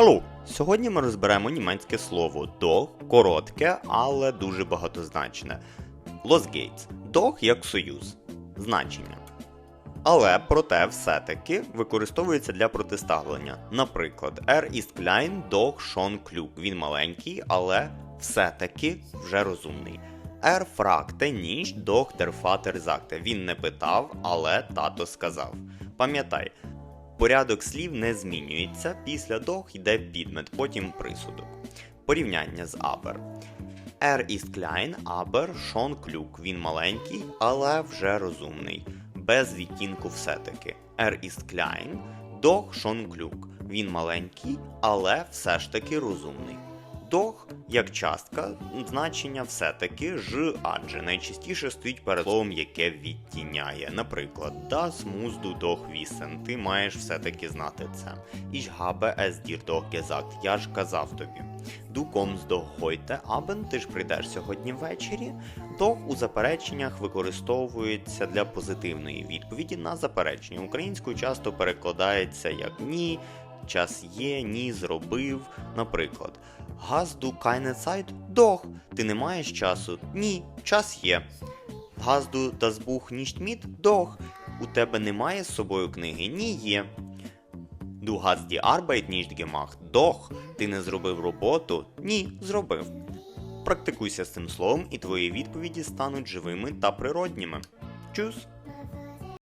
Hallo! Сьогодні ми розберемо німецьке слово «doch», коротке, але дуже багатозначне. Losgates. «Doch» як союз. Значення. Але проте все-таки використовується для протиставлення. Наприклад, Er ist klein, doch schon klug. Він маленький, але все-таки вже розумний. Er fragte nicht, doch der Vater sagte. Він не питав, але тато сказав. Пам'ятай, Порядок слів не змінюється, після дох йде підмет, потім присудок. Порівняння з абер. Er ist klein, aber schon klug. Він маленький, але вже розумний. Без відтінку все-таки. Er ist klein, doch schon klug. Він маленький, але все ж таки розумний. Дох як частка, значення все-таки ж, адже найчастіше стоїть перед словом, яке відтіняє. Наприклад, das musst du doch wissen, ти маєш все-таки знати це. Ich habe es dir doch gesagt, я ж казав тобі. Du kommst doch heute Abend, ти ж прийдеш сьогодні ввечері. Doch у запереченнях використовується для позитивної відповіді на заперечення. Українською часто перекладається як ні, час є, ні, зробив. Наприклад, du keine Zeit? Doch. Ти не маєш часу? Ні, час є. Du das Buch nicht mit? Doch. У тебе немає з собою книги? Ні, є. Du hast die Arbeit nicht gemacht? Doch. Ти не зробив роботу? Ні, зробив. Практикуйся з цим словом, і твої відповіді стануть живими та природніми. Чус!